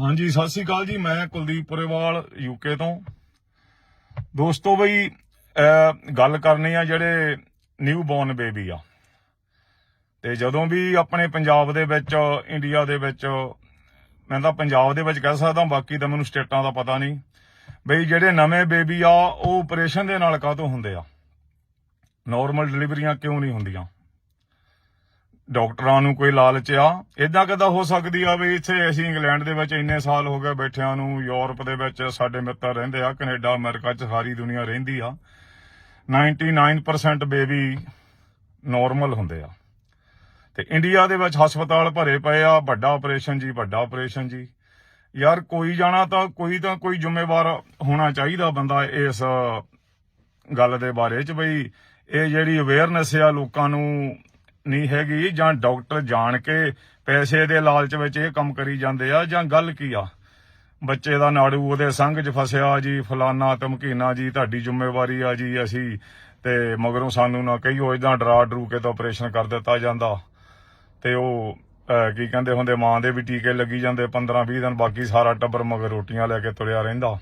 ਹਾਂਜੀ, ਸਤਿ ਸ੍ਰੀ ਅਕਾਲ ਜੀ। ਮੈਂ ਕੁਲਦੀਪ ਪੁਰੇਵਾਲ ਯੂਕੇ ਤੋਂ। ਦੋਸਤੋ ਬਈ ਗੱਲ ਕਰਨੀ ਆ ਜਿਹੜੇ ਨਿਊ ਬੌਰਨ ਬੇਬੀ ਆ। ਤੇ ਜਦੋਂ ਵੀ ਆਪਣੇ ਪੰਜਾਬ ਦੇ ਵਿੱਚ ਇੰਡੀਆ ਦੇ ਵਿੱਚ, ਮੈਂ ਤਾਂ ਪੰਜਾਬ ਦੇ ਵਿੱਚ ਕਹਿ ਸਕਦਾ, ਬਾਕੀ ਤਾਂ ਮੈਨੂੰ ਸਟੇਟਾਂ ਦਾ ਪਤਾ ਨਹੀਂ। ਬਈ, ਜਿਹੜੇ ਨਵੇਂ ਬੇਬੀ ਆ, ਉਹ ਆਪਰੇਸ਼ਨ ਦੇ ਨਾਲ ਕਾਹਤੋਂ ਹੁੰਦੇ ਆ? ਨਾਰਮਲ ਡਿਲੀਵਰੀਆਂ ਕਿਉਂ ਨਹੀਂ ਹੁੰਦੀਆਂ? ਡਾਕਟਰਾਂ ਨੂੰ ਕੋਈ ਲਾਲਚ ਆ? ਇਦਾਂ ਕਿਦਾਂ ਹੋ ਸਕਦੀ ਆ ਵੀ ਇੱਥੇ ਅਸੀਂ ਇੰਗਲੈਂਡ ਦੇ ਵਿੱਚ ਇੰਨੇ ਸਾਲ ਹੋ ਗਏ ਬੈਠਿਆਂ ਨੂੰ, ਯੂਰਪ ਦੇ ਵਿੱਚ ਸਾਡੇ ਮਿੱਤਰ ਰਹਿੰਦੇ ਆ, ਕੈਨੇਡਾ, ਅਮਰੀਕਾ 'ਚ ਸਾਰੀ ਦੁਨੀਆ ਰਹਿੰਦੀ ਆ। 99% ਬੇਬੀ ਨਾਰਮਲ ਹੁੰਦੇ ਆ। ਤੇ ਇੰਡੀਆ ਦੇ ਵਿੱਚ ਹਸਪਤਾਲ ਭਰੇ ਪਏ ਆ, ਵੱਡਾ ਆਪਰੇਸ਼ਨ ਜੀ, ਵੱਡਾ ਆਪਰੇਸ਼ਨ ਜੀ। ਯਾਰ ਕੋਈ ਜਾਣਾ ਤਾਂ ਕੋਈ ਤਾਂ ਕੋਈ ਜ਼ਿੰਮੇਵਾਰ ਹੋਣਾ ਚਾਹੀਦਾ ਬੰਦਾ ਇਸ ਗੱਲ ਦੇ ਬਾਰੇ ਚ ਬਈ। ਇਹ ਜਿਹੜੀ ਅਵੇਅਰਨੈਸ ਆ ਲੋਕਾਂ ਨੂੰ ਨਹੀਂ ਹੈਗੀ ਜਾਂ ਡਾਕਟਰ ਜਾਣ ਕੇ ਪੈਸੇ ਦੇ ਲਾਲਚ ਵਿੱਚ ਇਹ ਕੰਮ ਕਰੀ ਜਾਂਦੇ ਆ ਜਾਂ ਗੱਲ ਕੀ ਆ? ਬੱਚੇ ਦਾ ਨਾੜੂ ਉਹਦੇ ਸੰਗ 'ਚ ਫਸਿਆ ਜੀ, ਫਲਾਨਾ ਧਮਕੀਨਾ ਜੀ, ਤੁਹਾਡੀ ਜ਼ਿੰਮੇਵਾਰੀ ਆ ਜੀ ਅਸੀਂ ਤੇ ਮਗਰੋਂ ਸਾਨੂੰ ਨਾ ਕਈ ਹੋ ਇਦਾਂ ਡਰਾ ਡਰੂ ਕੇ ਤਾਂ ਆਪਰੇਸ਼ਨ ਕਰ ਦਿੱਤਾ ਜਾਂਦਾ। ਤੇ ਉਹ ਕੀ ਕਹਿੰਦੇ ਹੁੰਦੇ, ਮਾਂ ਦੇ ਵੀ ਟੀਕੇ ਲੱਗੀ ਜਾਂਦੇ 15 20 ਦਿਨ, ਬਾਕੀ ਸਾਰਾ ਟੱਬਰ ਮਗਰ ਰੋਟੀਆਂ ਲੈ ਕੇ ਤੁਰਿਆ ਰਹਿੰਦਾ।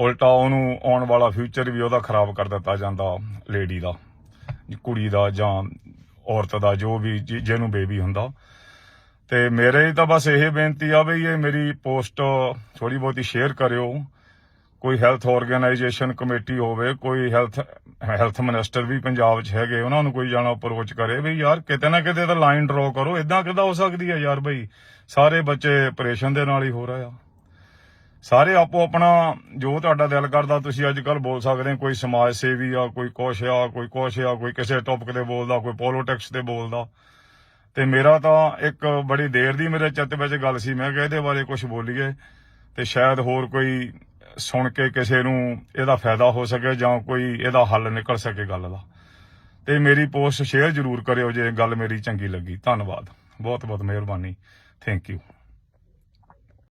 ਉਲਟਾ ਉਹਨੂੰ ਆਉਣ ਵਾਲਾ ਫਿਊਚਰ ਵੀ ਉਹਦਾ ਖਰਾਬ ਕਰ ਦਿੱਤਾ ਜਾਂਦਾ ਲੇਡੀ ਦਾ। ਕੁੜੀ ਦਾ ਜਾਂ ਔਰਤ ਦਾ, ਜੋ ਵੀ ਜਿ- ਜਿਹਨੂੰ ਬੇਬੀ ਹੁੰਦਾ। ਤੇ ਮੇਰੇ ਤਾਂ ਬਸ ਇਹ ਬੇਨਤੀ ਆ ਵੀ ਇਹ ਮੇਰੀ ਪੋਸਟ ਥੋੜੀ ਬਹੁਤੀ ਸ਼ੇਅਰ ਕਰਿਓ। ਕੋਈ ਹੈਲਥ ਆਰਗੇਨਾਈਜੇਸ਼ਨ ਕਮੇਟੀ ਹੋਵੇ, ਕੋਈ ਹੈਲਥ ਹੈਲਥ ਮਿਨਿਸਟਰ ਵੀ ਪੰਜਾਬ 'ਚ ਹੈਗੇ, ਉਹਨਾਂ ਨੂੰ ਕੋਈ ਜਾਣਾ ਅਪਰੋਚ ਕਰੇ, ਵੀ ਯਾਰ ਕਿਤੇ ਨਾ ਕਿਤੇ ਤਾਂ ਲਾਈਨ ਡਰਾ ਕਰੋ। ਇਦਾਂ ਕਿਦਾਂ ਹੋ ਸਕਦੀ ਹੈ ਯਾਰ ਬਈ? ਸਾਰੇ ਬੱਚੇ ਆਪਰੇਸ਼ਨ ਦੇ ਨਾਲ ਹੀ ਹੋ ਰਹੇ ਆ। ਸਾਰੇ ਆਪੋ ਆਪਣਾ, ਜੋ ਤੁਹਾਡਾ ਦਿਲ ਕਰਦਾ, ਤੁਸੀਂ ਅੱਜ ਕੱਲ ਬੋਲ ਸਕਦੇ ਕੋਈ ਸਮਾਜ ਸੇਵੀ ਆ, ਕੋਈ ਕੁਛ ਆ, ਕੋਈ ਕੁਛ ਆ, ਕੋਈ ਕਿਸੇ ਟੌਪਿਕ ਤੇ ਬੋਲਦਾ, ਕੋਈ ਪੋਲਿਟਿਕਸ ਤੇ ਬੋਲਦਾ। ਤੇ ਮੇਰਾ ਤਾਂ ਇੱਕ ਬੜੀ ਦੇਰ ਦੀ ਮੇਰੇ ਚਿੱਤ ਵਿੱਚ ਗੱਲ ਸੀ, ਮੈਂ ਕਿਹਾ ਇਹਦੇ ਬਾਰੇ ਕੁਝ ਬੋਲੀਏ, ਤੇ ਸ਼ਾਇਦ ਹੋਰ ਕੋਈ ਸੁਣ ਕੇ ਕਿਸੇ ਨੂੰ ਇਹਦਾ ਫਾਇਦਾ ਹੋ ਸਕੇ ਜਾਂ ਕੋਈ ਇਹਦਾ ਹੱਲ ਨਿਕਲ ਸਕੇ ਗੱਲ ਦਾ। ਤੇ ਮੇਰੀ ਪੋਸਟ ਸ਼ੇਅਰ ਜ਼ਰੂਰ ਕਰਿਓ ਜੇ ਗੱਲ ਮੇਰੀ ਚੰਗੀ ਲੱਗੀ। ਧੰਨਵਾਦ। ਬਹੁਤ ਬਹੁਤ ਮਿਹਰਬਾਨੀ। Thank you